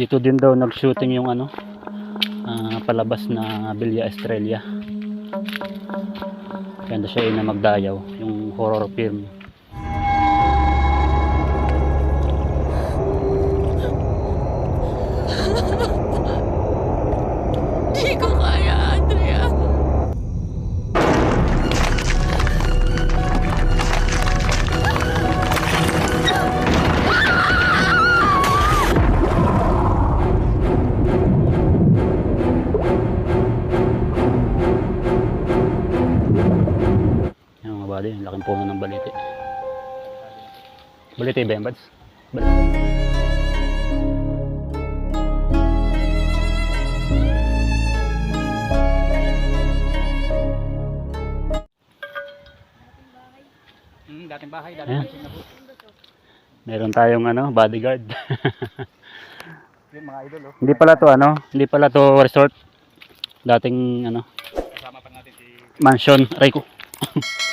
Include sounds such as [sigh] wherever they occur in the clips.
Dito din daw nag-shooting yung ano, ah, palabas na Estrella. Kaya na siya ina magdayaw, yung horror film. Yung buddy, yung laking puno ng baliti. Baliti ba yan, Bads? Baliti. Hmm, dating bahay, dating pansin na po. Meron tayong ano, bodyguard. [laughs] Yun, mga idol, oh. hindi pala to ano, hindi pala to resort. Dating ano, Kasama pa natin si... mansion, Rico. [laughs]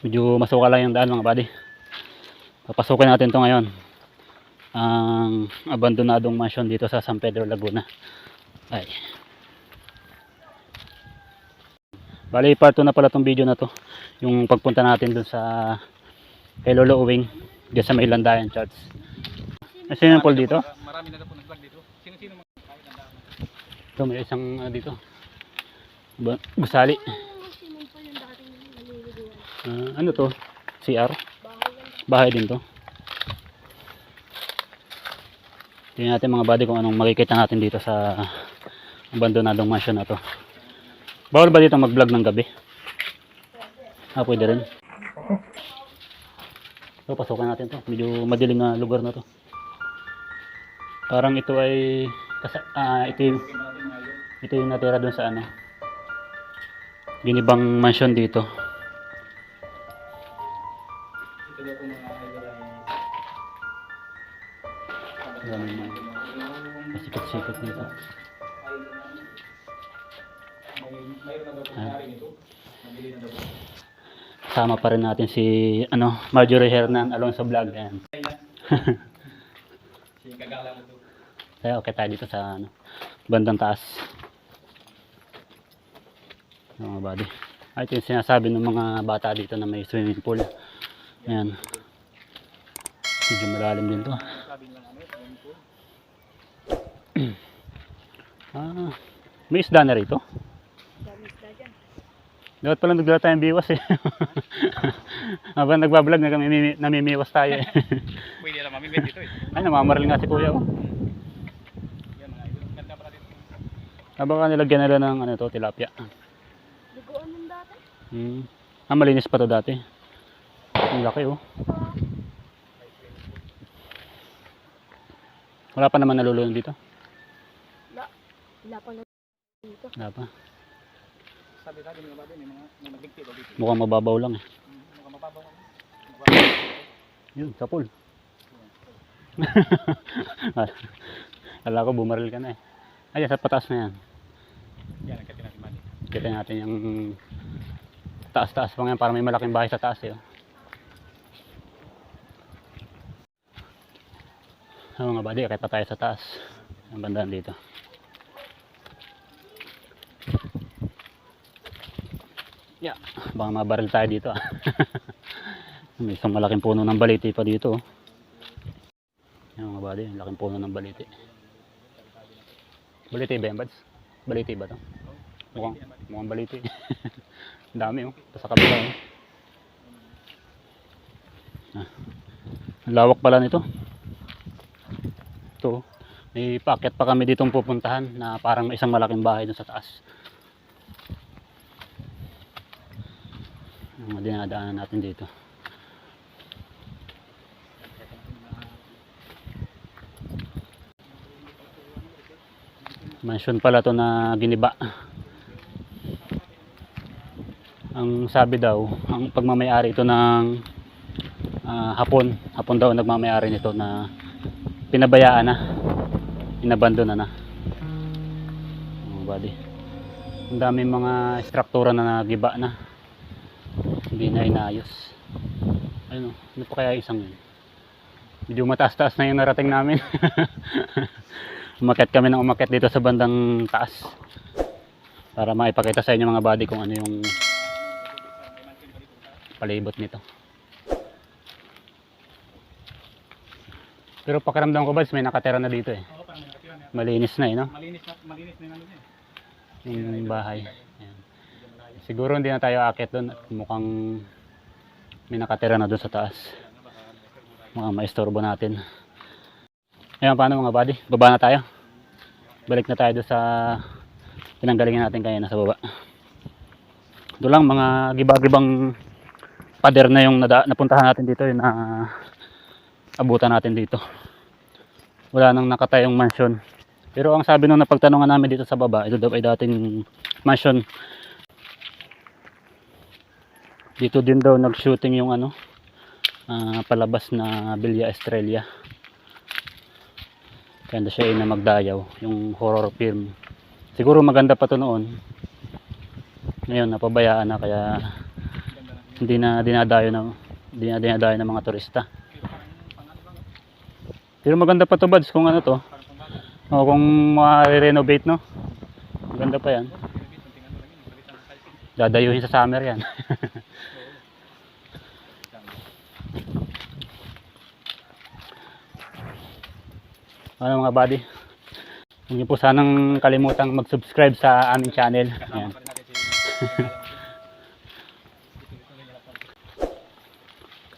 Medyo masuka lang yung daan mga buddy. Papasukin natin to ngayon. Ang abandonadong mansion dito sa San Pedro, Laguna. Ay. Bali, part 2 na pala tong video na to. Yung pagpunta natin dun sa kay Lolo Uwing. Diyan sa may Landayan Church. May swimming pool dito? Marami na po nag-vlog dito. Sino-sino mga kahit ang dami. Ito, may isang ano dito. Ba- Gusali. Simon pa yung dating Ah, ano to? CR? Bahay din to. Tingnan natin mga buddy kung anong makikita natin dito sa abandonadong mansion na to. Bawal ba dito mag-vlog ng gabi? Ah, pwede rin. So, pasukan natin to. Medyo madilim na lugar na to. Parang ito ay ah, ito yung ito yung natira doon sa ano. Ginibang mansion dito. Yan yung mga pasikat-sikat nito. Na Ah. nangyari nito. Nabili na daw po. Sama pa rin natin si ano, Marjorie Hernan Alonso Vlog. Ayan. [laughs] Kaya okay tayo dito sa ano, bandang taas. Yung mga buddy. Ay, ito yung sinasabi ng mga bata dito na may swimming pool. Ayan. Medyo malalim din to. [clears throat] Ah, may isda na rito. Dami isda dyan. Dapat pala nagdala tayong biwas eh. [laughs] Habang nagbablog, nagmimi- namimiwas tayo eh. [laughs] Pwede lang mamimit dito eh. Ay, namamaril nga si kuya oh. Yan mga idol. Ganda pala dito. Habang ka nilagyan nila ng ano to, tilapia. Liguan ng dati. Hmm. Ah, malinis pa to dati. Ang laki oh. Wala pa naman nalulunod dito. Wala. Wala pa na dito. Wala pa. Sabi sabi mga bago, may mga may nagligti daw dito. Mukhang mababaw lang eh. Hmm, Mukhang mababaw kami. Yun, sa pool. [laughs] Kala ko bumaril ka na eh. Ay, sa pataas na yan. Yan, nagkati natin mali. Kita natin yung taas-taas pa ngayon para may malaking bahay sa taas eh. oh. Ano nga buddy, kahit pa tayo sa taas. Ang bandaan dito. Yeah, baka mabaril tayo dito ah. [laughs] may isang malaking puno ng baliti pa dito. oh. Yan mga buddy, laking puno ng baliti. Baliti ba yan, Bads? Baliti ba to? Mukhang, mukhang baliti. [laughs] Dami oh. Sa kabila oh. Ah. Lawak pala nito. Oh. May packet pa kami ditong pupuntahan na parang isang malaking bahay dun sa taas. Ang dinadaanan natin dito. Mansion pala to na giniba. Ang sabi daw, ang pagmamayari ito ng ah, hapon, hapon daw nagmamayari nito na pinabayaan na, inabandon na na. Oh, buddy. Ang daming mga struktura na nagiba na. Hindi na inayos. Ayun oh, ano pa kaya isang yun? Medyo mataas-taas na yung narating namin. [laughs] umakyat kami ng umakyat dito sa bandang taas. Para maipakita sa inyo mga buddy kung ano yung palibot nito. Pero pakiramdam ko ba may nakatira na dito eh. Oo, parang may nakatira na. Malinis na eh, no? Malinis na, malinis na yung ano niya. Yung bahay. Ayan. Siguro hindi na tayo akit doon mukhang may nakatira na doon sa taas. Mukhang maistorbo natin. Ayan, paano mga buddy? Baba na tayo. Balik na tayo doon sa pinanggalingan natin kanina sa baba. Doon lang mga gibagibang pader na yung napuntahan natin dito yung na abutan natin dito. Wala nang nakatayong mansion. Pero ang sabi nung napagtanungan namin dito sa baba, ito daw ay dating mansion. Dito din daw nag-shooting yung ano, ah, palabas na Villa Estrella. Kaya siya na magdayaw, yung horror film. Siguro maganda pa to noon. Ngayon, napabayaan na kaya hindi na dinadayo na hindi na dinadayo ng mga turista. Pero maganda pa to buds kung ano to. O kung ma-renovate no. Maganda pa yan. Dadayuhin sa summer yan. [laughs] ano mga buddy? Huwag niyo po sanang kalimutang mag-subscribe sa aming channel. Ayan. [laughs]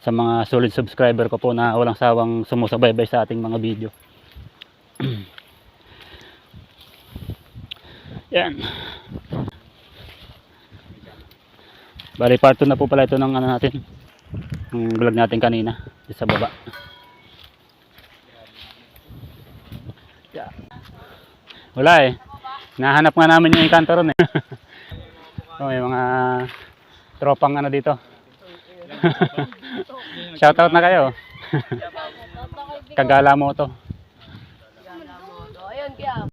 sa mga solid subscriber ko po na walang sawang sumusubaybay sa ating mga video. [clears throat] Yan. Bali part 2 na po pala ito ng ano natin. Ng vlog natin kanina sa baba. Wala eh. Nahanap nga namin yung encanto ron eh. so, [laughs] may mga tropang ano dito. [laughs] Shoutout na kayo. Kagala mo to. Ayun, kaya.